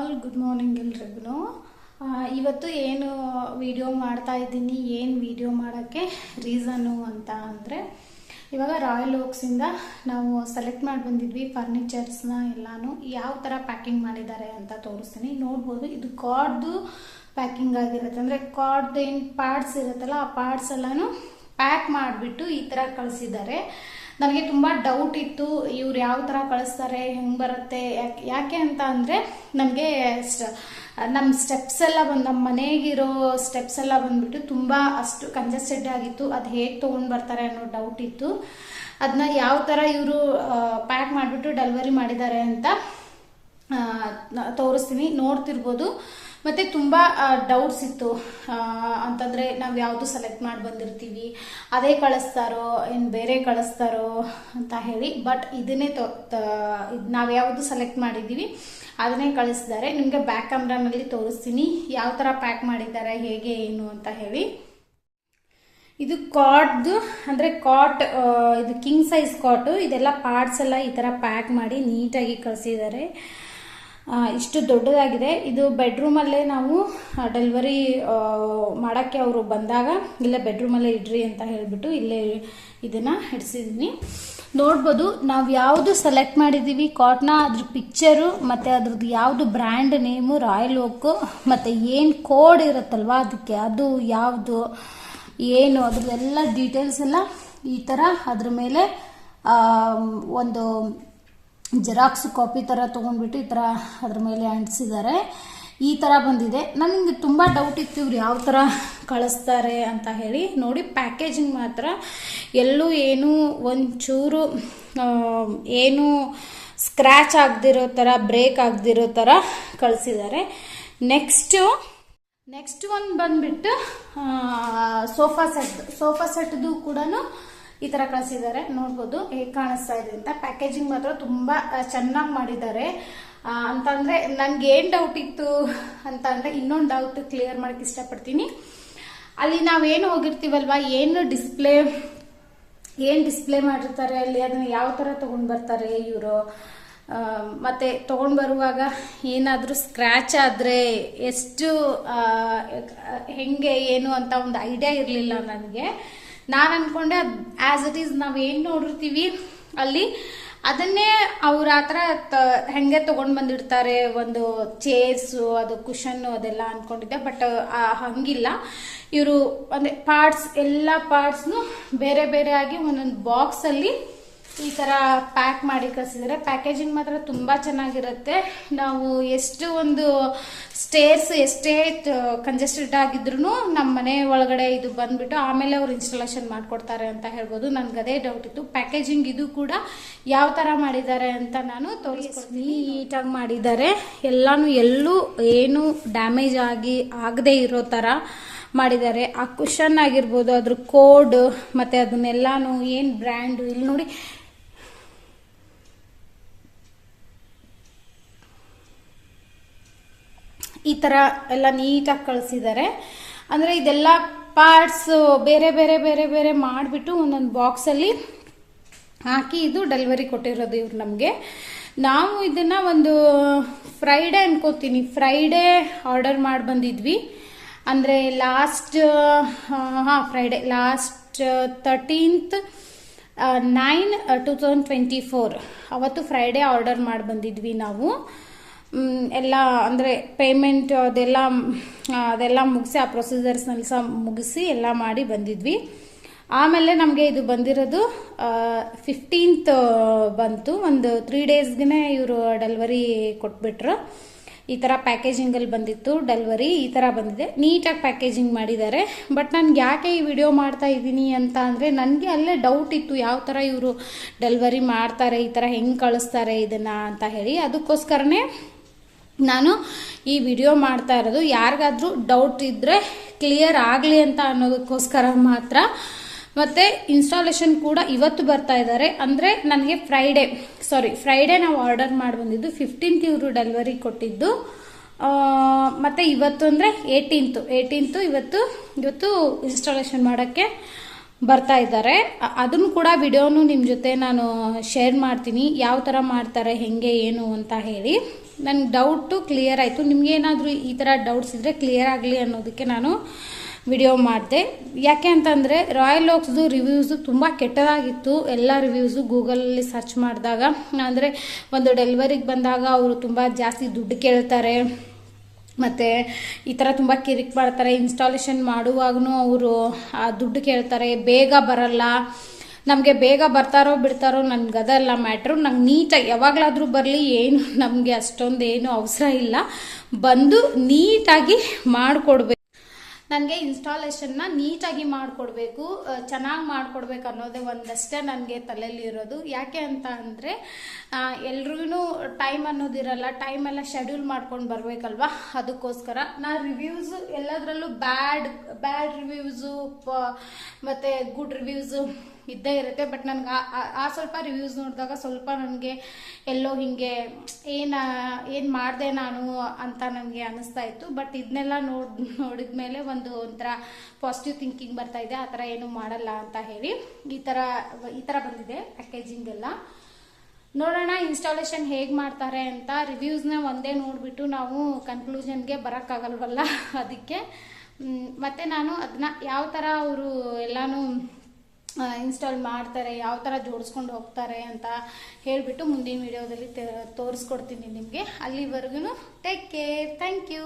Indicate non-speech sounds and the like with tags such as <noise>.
All good morning ಎಲ್ರಿಗೂ. ಇವತ್ತು ಏನು ವಿಡಿಯೋ ಮಾಡ್ತಾ ಇದ್ದೀನಿ, ಏನು ವಿಡಿಯೋ ಮಾಡೋಕ್ಕೆ ರೀಸನ್ನು ಅಂತ ಅಂದರೆ, ಇವಾಗ ರಾಯಲ್ ಓಕ್ಸಿಂದ ನಾವು ಸೆಲೆಕ್ಟ್ ಮಾಡಿ ಬಂದಿದ್ವಿ ಫರ್ನಿಚರ್ಸ್ನ ಎಲ್ಲಾನು. ಯಾವ ಥರ ಪ್ಯಾಕಿಂಗ್ ಮಾಡಿದ್ದಾರೆ ಅಂತ ತೋರಿಸ್ತೀನಿ. ನೋಡ್ಬೋದು, ಇದು ಕಾರ್ಡ್ದು ಪ್ಯಾಕಿಂಗ್ ಆಗಿರುತ್ತೆ. ಅಂದರೆ ಕಾರ್ಡ್ದು ಏನು ಪಾರ್ಟ್ಸ್ ಇರುತ್ತಲ್ಲ, ಆ ಪಾರ್ಟ್ಸ್ ಎಲ್ಲನೂ ಪ್ಯಾಕ್ ಮಾಡಿಬಿಟ್ಟು ಈ ಥರ ಕಳಿಸಿದ್ದಾರೆ. ನನಗೆ ತುಂಬ ಡೌಟ್ ಇತ್ತು, ಇವ್ರು ಯಾವ ಥರ ಕಳಿಸ್ತಾರೆ, ಹೆಂಗೆ ಬರುತ್ತೆ, ಯಾಕೆ ಯಾಕೆ ಅಂತ ಅಂದರೆ ನಮಗೆ ನಮ್ಮ ಸ್ಟೆಪ್ಸ್ ಎಲ್ಲ ಬಂದು ನಮ್ಮ ಮನೆಗಿರೋ ಸ್ಟೆಪ್ಸ್ ಎಲ್ಲ ಬಂದುಬಿಟ್ಟು ತುಂಬ ಅಷ್ಟು ಕಂಜೆಸ್ಟೆಡ್ ಆಗಿತ್ತು. ಅದು ಹೇಗೆ ತೊಗೊಂಡು ಬರ್ತಾರೆ ಅನ್ನೋ ಡೌಟ್ ಇತ್ತು. ಅದನ್ನ ಯಾವ ಥರ ಇವರು ಪ್ಯಾಕ್ ಮಾಡಿಬಿಟ್ಟು ಡೆಲಿವರಿ ಮಾಡಿದ್ದಾರೆ ಅಂತ ತೋರಿಸ್ತೀನಿ. ನೋಡ್ತಿರ್ಬೋದು. ಮತ್ತು ತುಂಬ ಡೌಟ್ಸ್ ಇತ್ತು. ಅಂತಂದರೆ ನಾವು ಯಾವುದು ಸೆಲೆಕ್ಟ್ ಮಾಡಿ ಬಂದಿರ್ತೀವಿ ಅದೇ ಕಳಿಸ್ತಾರೋ, ಏನು ಬೇರೆ ಕಳಿಸ್ತಾರೋ ಅಂತ ಹೇಳಿ ಬಟ್ ಇದನ್ನೇ ತೊ ನಾವು ಯಾವುದು ಸೆಲೆಕ್ಟ್ ಮಾಡಿದ್ದೀವಿ, ಅದನ್ನೇ ಕಳಿಸಿದ್ದಾರೆ ನಿಮಗೆ ಬ್ಯಾಕ್ ಕ್ಯಾಮ್ರಾನಲ್ಲಿ ತೋರಿಸ್ತೀನಿ. ಯಾವ ಥರ ಪ್ಯಾಕ್ ಮಾಡಿದ್ದಾರೆ, ಹೇಗೆ, ಏನು ಅಂತ ಹೇಳಿ. ಇದು ಕಾಟ್ದು ಅಂದರೆ ಕಾಟ್ ಇದು ಕಿಂಗ್ ಸೈಜ್ ಕಾಟು ಇದೆಲ್ಲ ಪಾರ್ಟ್ಸ್ ಎಲ್ಲ ಈ ಥರ ಪ್ಯಾಕ್ ಮಾಡಿ ನೀಟಾಗಿ ಕಳಿಸಿದ್ದಾರೆ. ಇಷ್ಟು ದೊಡ್ಡದಾಗಿದೆ. ಇದು ಬೆಡ್ರೂಮಲ್ಲೇ ನಾವು ಡೆಲಿವರಿ ಮಾಡೋಕ್ಕೆ ಅವರು ಬಂದಾಗ, ಇಲ್ಲೇ ಬೆಡ್ರೂಮಲ್ಲೇ ಇಡ್ರಿ ಅಂತ ಹೇಳಿಬಿಟ್ಟು ಇಲ್ಲೇ ಇದನ್ನು ಹಿಡಿಸಿದ್ದೀನಿ ನೋಡ್ಬೋದು, ನಾವು ಯಾವುದು ಸೆಲೆಕ್ಟ್ ಮಾಡಿದ್ದೀವಿ ಕಾಟ್ನ ಅದ್ರ ಪಿಕ್ಚರು ಮತ್ತು ಅದ್ರದ್ದು ಯಾವುದು ಬ್ರ್ಯಾಂಡ್ ನೇಮು ರಾಯಲ್ ಓಕು ಮತ್ತು ಏನು ಕೋಡ್ ಇರುತ್ತಲ್ವ ಅದಕ್ಕೆ ಅದು ಯಾವುದು, ಏನು, ಅದ್ರದ್ದೆಲ್ಲ ಡೀಟೇಲ್ಸ್ ಎಲ್ಲ ಈ ಥರ ಅದ್ರ ಮೇಲೆ ಒಂದು ಜೆರಾಕ್ಸ್ ಕಾಪಿ ಥರ ತೊಗೊಂಡ್ಬಿಟ್ಟು ಈ ಥರ ಅದ್ರ ಮೇಲೆ ಅಂಟಿಸಿದ್ದಾರೆ. ಈ ಥರ ಬಂದಿದೆ. ನನಗೆ ತುಂಬ ಡೌಟ್ ಇತ್ತು ಇವ್ರು ಯಾವ ಥರ ಕಳಿಸ್ತಾರೆ ಅಂತ ಹೇಳಿ. ನೋಡಿ ಪ್ಯಾಕೇಜಿಂಗ್ ಮಾತ್ರ ಎಲ್ಲೂ ಏನು ಒಂಚೂರು ಏನು ಸ್ಕ್ರ್ಯಾಚ್ ಆಗದಿರೋ ಥರ ಬ್ರೇಕ್ ಆಗದಿರೋ ಥರ ಕಳಿಸಿದ್ದಾರೆ. ನೆಕ್ಸ್ಟು ನೆಕ್ಸ್ಟ್ ಒಂದು ಬಂದುಬಿಟ್ಟು ಸೋಫಾ ಸೆಟ್ ಸೋಫಾ ಸೆಟ್ದು ಕೂಡ ಈ ತರ ಕಳಿಸಿದ್ದಾರೆ. ನೋಡ್ಬೋದು ಹೇಗೆ ಕಾಣಿಸ್ತಾ ಇದೆ ಅಂತ. ಪ್ಯಾಕೇಜಿಂಗ್ ಮಾತ್ರ ತುಂಬಾ ಚೆನ್ನಾಗಿ ಮಾಡಿದ್ದಾರೆ. ಅಂತ ಅಂತಂದ್ರೆ ನನ್ಗೆ ಏನ್ ಡೌಟ್ ಇತ್ತು ಅಂತ ಅಂದ್ರೆ ಇನ್ನೊಂದು ಡೌಟ್ ಕ್ಲಿಯರ್ ಮಾಡಕ್ ಇಷ್ಟಪಡ್ತೀನಿ. ಅಲ್ಲಿ ನಾವೇನು ಹೋಗಿರ್ತೀವಲ್ವಾ? ಏನು ಡಿಸ್ಪ್ಲೇ ಏನು ಡಿಸ್ಪ್ಲೇ ಮಾಡಿರ್ತಾರೆ ಅಲ್ಲಿ? ಅದನ್ನ ಯಾವ ಥರ ತಗೊಂಡ್ ಬರ್ತಾರೆ ಇವರು? ಮತ್ತು ತೊಗೊಂಡು ಬರುವಾಗ ಏನಾದರೂ ಸ್ಕ್ರ್ಯಾಚ್ ಆದರೆ ಎಷ್ಟು ಹೆಂಗೆ, ಏನು ಅಂತ ಒಂದು ಐಡಿಯಾ ಇರಲಿಲ್ಲ ನನಗೆ. ನಾನು ಅಂದ್ಕೊಂಡೆ ಅದು ಆ್ಯಸ್ ಇಟ್ ಈಸ್ ನಾವು ಏನು ನೋಡಿರ್ತೀವಿ ಅಲ್ಲಿ, ಅದನ್ನೇ ಅವ್ರ ಹತ್ರ ತ, ಹೆಂಗೆ ತೊಗೊಂಡು ಬಂದಿರ್ತಾರೆ ಒಂದು ಚೇರ್ಸು ಅದು ಕುಷನ್ನು ಅದೆಲ್ಲ ಅಂದ್ಕೊಂಡಿದ್ದೆ ಬಟ್ ಹಂಗಿಲ್ಲ. ಇವರು, ಅಂದರೆ ಪಾರ್ಟ್ಸ್ ಎಲ್ಲ ಪಾರ್ಟ್ಸ್ನು ಬೇರೆ ಬೇರೆ ಆಗಿ ಒಂದೊಂದು ಬಾಕ್ಸಲ್ಲಿ ಈ ಥರ ಪ್ಯಾಕ್ ಮಾಡಿ ಕಳಿಸಿದ್ದಾರೆ ಪ್ಯಾಕೇಜಿಂಗ್ ಮಾತ್ರ ತುಂಬ ಚೆನ್ನಾಗಿರುತ್ತೆ. ನಾವು ಎಷ್ಟು ಒಂದು ಸ್ಟೇರ್ಸ್ ಎಷ್ಟೇ ಕಂಜೆಸ್ಟೆಡ್ ಆಗಿದ್ರು ನಮ್ಮ ಮನೆ ಒಳಗಡೆ ಇದು ಬಂದುಬಿಟ್ಟು ಆಮೇಲೆ ಅವ್ರು ಇನ್ಸ್ಟಾಲೇಷನ್ ಮಾಡಿಕೊಡ್ತಾರೆ ಅಂತ ಹೇಳ್ಬೋದು. ನನಗೆ ಅದೇ ಡೌಟ್ ಇತ್ತು. ಪ್ಯಾಕೇಜಿಂಗ್ ಇದು ಕೂಡ ಯಾವ ಥರ ಮಾಡಿದ್ದಾರೆ ಅಂತ ನಾನು ತೋರಿಸ್ತೀನಿ ನೀಟಾಗಿ ಮಾಡಿದ್ದಾರೆ. ಎಲ್ಲಾನು ಎಲ್ಲೂ ಏನು ಡ್ಯಾಮೇಜ್ ಆಗಿ ಆಗದೆ ಇರೋ ಥರ ಮಾಡಿದ್ದಾರೆ. ಆ ಕುಷನ್ ಆಗಿರ್ಬೋದು ಅದ್ರ ಕೋಡ್ ಮತ್ತೆ ಅದನ್ನೆಲ್ಲಾನು ಏನು ಬ್ರ್ಯಾಂಡು ಇಲ್ಲಿ ನೋಡಿ ಈ ಥರ ಎಲ್ಲ ನೀಟಾಗಿ ಕಳಿಸಿದ್ದಾರೆ ಅಂದರೆ ಇದೆಲ್ಲ ಪಾರ್ಟ್ಸ್ ಬೇರೆ ಬೇರೆ ಬೇರೆ ಬೇರೆ ಮಾಡಿಬಿಟ್ಟು ಒಂದೊಂದು ಬಾಕ್ಸಲ್ಲಿ ಹಾಕಿ ಇದು ಡೆಲಿವರಿ ಕೊಟ್ಟಿರೋದು ಇವ್ರು ನಮಗೆ. ನಾವು ಇದನ್ನು ಒಂದು ಫ್ರೈಡೇ ಅನ್ಕೋತೀನಿ. ಫ್ರೈಡೇ ಆರ್ಡರ್ ಮಾಡಿ ಬಂದಿದ್ವಿ. ಅಂದರೆ ಲಾಸ್ಟ್ ಹಾಂ Friday last thirteenth nine two thousand twenty four ಅವತ್ತು ಫ್ರೈಡೇ ಆರ್ಡರ್ ಮಾಡಿ ಬಂದಿದ್ವಿ ನಾವು. ಎಲ್ಲ ಅಂದರೆ ಪೇಮೆಂಟ್ ಅದೆಲ್ಲ ಅದೆಲ್ಲ ಮುಗಿಸಿ, ಆ ಪ್ರೊಸೀಜರ್ಸ್ನಲ್ಲಿ ಸಹ ಮುಗಿಸಿ ಎಲ್ಲ ಮಾಡಿ ಬಂದಿದ್ವಿ. ಆಮೇಲೆ ನಮಗೆ ಇದು ಬಂದಿರೋದು ಫಿಫ್ಟೀನ್ತ್ ಬಂತು. ಒಂದು ತ್ರೀ ಡೇಸ್ಗೆ ಇವರು ಡೆಲಿವರಿ ಕೊಟ್ಬಿಟ್ರು. ಈ ಥರ ಪ್ಯಾಕೇಜಿಂಗಲ್ಲಿ ಬಂದಿತ್ತು ಡೆಲಿವರಿ ಈ ಥರ ಬಂದಿದೆ. ನೀಟಾಗಿ ಪ್ಯಾಕೇಜಿಂಗ್ ಮಾಡಿದ್ದಾರೆ. ಬಟ್ ನನಗೆ ಯಾಕೆ ಈ ವಿಡಿಯೋ ಮಾಡ್ತಾ ಇದ್ದೀನಿ ಅಂತ ಅಂದರೆ, ನನಗೆ ಅಲ್ಲೇ ಡೌಟ್ ಇತ್ತು ಯಾವ ಥರ ಇವರು ಡೆಲಿವರಿ ಮಾಡ್ತಾರೆ, ಈ ಥರ ಹೆಂಗೆ ಕಳಿಸ್ತಾರೆ ಇದನ್ನು ಅಂತ ಹೇಳಿ. ಅದಕ್ಕೋಸ್ಕರನೇ ನಾನು ಈ ವಿಡಿಯೋ ಮಾಡ್ತಾ ಇರೋದು. ಯಾರಿಗಾದರೂ ಡೌಟ್ ಇದ್ದರೆ ಕ್ಲಿಯರ್ ಆಗಲಿ ಅಂತ ಅನ್ನೋದಕ್ಕೋಸ್ಕರ ಮಾತ್ರ. ಮತ್ತು ಇನ್ಸ್ಟಾಲೇಷನ್ ಕೂಡ ಇವತ್ತು ಬರ್ತಾ ಇದ್ದಾರೆ ಅಂದರೆ ನನಗೆ ಫ್ರೈಡೇ ಸಾರಿ ಫ್ರೈಡೇ ನಾವು ಆರ್ಡರ್ ಮಾಡಿ ಬಂದಿದ್ದು ಫಿಫ್ಟೀನ್ತ್ ಇವರು ಡೆಲಿವರಿ ಕೊಟ್ಟಿದ್ದು. ಮತ್ತು ಇವತ್ತು ಅಂದರೆ ಏಯ್ಟೀನ್ತು ಏಯ್ಟೀನ್ತು ಇವತ್ತು ಇವತ್ತು ಇನ್ಸ್ಟಾಲೇಷನ್ ಮಾಡೋಕ್ಕೆ ಬರ್ತಾ ಇದ್ದಾರೆ ಅದನ್ನು ಕೂಡ ವಿಡಿಯೋನು ನಿಮ್ಮ ಜೊತೆ ನಾನು ಶೇರ್ ಮಾಡ್ತೀನಿ. ಯಾವ ಥರ ಮಾಡ್ತಾರೆ, ಹೆಂಗೆ, ಏನು ಅಂತ ಹೇಳಿ. ನನ್ನ ಡೌಟು ಕ್ಲಿಯರ್ ಆಯಿತು. ನಿಮಗೇನಾದರೂ ಈ ಥರ ಡೌಟ್ಸ್ ಇದ್ದರೆ ಕ್ಲಿಯರ್ ಆಗಲಿ ಅನ್ನೋದಕ್ಕೆ ನಾನು ವಿಡಿಯೋ ಮಾಡಿದೆ. ಯಾಕೆ ಅಂತಂದರೆ ರಾಯಲ್ ಓಕ್ಸ್ದು ರಿವ್ಯೂಸು ತುಂಬ ಕೆಟ್ಟದಾಗಿತ್ತು. ಎಲ್ಲ ರಿವ್ಯೂಸು ಗೂಗಲಲ್ಲಿ ಸರ್ಚ್ ಮಾಡಿದಾಗ. ಅಂದರೆ ಒಂದು ಡೆಲಿವರಿಗೆ ಬಂದಾಗ ಅವರು ತುಂಬ ಜಾಸ್ತಿ ದುಡ್ಡು ಕೇಳ್ತಾರೆ. ಮತ್ತು ಈ ಥರ ತುಂಬ ಕಿರಿಕ್ ಮಾಡ್ತಾರೆ. ಇನ್ಸ್ಟಾಲೇಷನ್ ಮಾಡುವಾಗೂ ಅವರು ದುಡ್ಡು ಕೇಳ್ತಾರೆ. ಬೇಗ ಬರಲ್ಲ. ನಮಗೆ ಬೇಗ ಬರ್ತಾರೋ ಬಿಡ್ತಾರೋ ನನಗೆ ಅದೆಲ್ಲ ಮ್ಯಾಟ್ರು. ನಂಗೆ ನೀಟಾಗಿ ಯಾವಾಗಲಾದರೂ ಬರಲಿ, ಏನು ನಮಗೆ ಅಷ್ಟೊಂದು ಏನು ಅವಸರ ಇಲ್ಲ. ಬಂದು ನೀಟಾಗಿ ಮಾಡಿಕೊಡ್ಬೇಕು. ನನಗೆ ಇನ್ಸ್ಟಾಲೇಷನ್ನ ನೀಟಾಗಿ ಮಾಡಿಕೊಡ್ಬೇಕು ಚೆನ್ನಾಗಿ ಮಾಡಿಕೊಡ್ಬೇಕು ಅನ್ನೋದೇ ಒಂದಷ್ಟೇ ನನಗೆ ತಲೆಯಲ್ಲಿ ಇರೋದು. ಯಾಕೆ ಅಂತ ಅಂದರೆ ಎಲ್ರಿಗೂ ಟೈಮ್ ಅನ್ನೋದಿರಲ್ಲ, ಟೈಮ್ ಎಲ್ಲ ಶೆಡ್ಯೂಲ್ ಮಾಡ್ಕೊಂಡು ಬರಬೇಕಲ್ವಾ? ಅದಕ್ಕೋಸ್ಕರ ನಾ ರಿವ್ಯೂಸು ಎಲ್ಲದರಲ್ಲೂ ಬ್ಯಾಡ್ ಬ್ಯಾಡ್ ರಿವ್ಯೂಸು ಮತ್ತು ಗುಡ್ ರಿವ್ಯೂಸು ಇದ್ದೇ ಇರುತ್ತೆ. ಬಟ್ ನನಗೆ ಆ ಸ್ವಲ್ಪ ರಿವ್ಯೂಸ್ ನೋಡಿದಾಗ ಸ್ವಲ್ಪ ನನಗೆ ಎಲ್ಲೋ ಹಿಂಗೆ ಏನ, ಏನು ಮಾಡಿದೆ ನಾನು ಅಂತ ನನಗೆ ಅನಿಸ್ತಾ ಇತ್ತು. ಬಟ್ ಇದನ್ನೆಲ್ಲ ನೋಡಿ ನೋಡಿದ ಮೇಲೆ ಒಂದು ಒಂಥರ ಪಾಸಿಟಿವ್ ಥಿಂಕಿಂಗ್ ಬರ್ತಾ ಇದೆ. ಆ ಥರ ಏನು ಮಾಡಲ್ಲ ಅಂತ ಹೇಳಿ ಈ ಥರ ಈ ಥರ ಬಂದಿದೆ ಪ್ಯಾಕೇಜಿಂಗ್ ಎಲ್ಲ. ನೋಡೋಣ ಇನ್ಸ್ಟಾಲೇಷನ್ ಹೇಗೆ ಮಾಡ್ತಾರೆ ಅಂತ ರಿವ್ಯೂಸ್ನ ಒಂದೇ ನೋಡಿಬಿಟ್ಟು ನಾವು ಕನ್ಕ್ಲೂಷನ್ಗೆ ಬರೋಕ್ಕಾಗಲ್ವಲ್ಲ <laughs> ಅದಕ್ಕೆ. ಮತ್ತೆ ನಾನು ಅದನ್ನ ಯಾವ ಥರ ಅವರು ಎಲ್ಲಾನು ಇನ್ಸ್ಟಾಲ್ ಮಾಡ್ತಾರೆ, ಯಾವ ಥರ ಜೋಡಿಸ್ಕೊಂಡು ಹೋಗ್ತಾರೆ ಅಂತ ಹೇಳಿಬಿಟ್ಟು ಮುಂದಿನ ವಿಡಿಯೋದಲ್ಲಿ ತೋರಿಸ್ಕೊಡ್ತೀನಿ ನಿಮಗೆ. ಅಲ್ಲಿವರೆಗೂ ಟೇಕ್ ಕೇರ್ ಥ್ಯಾಂಕ್ ಯು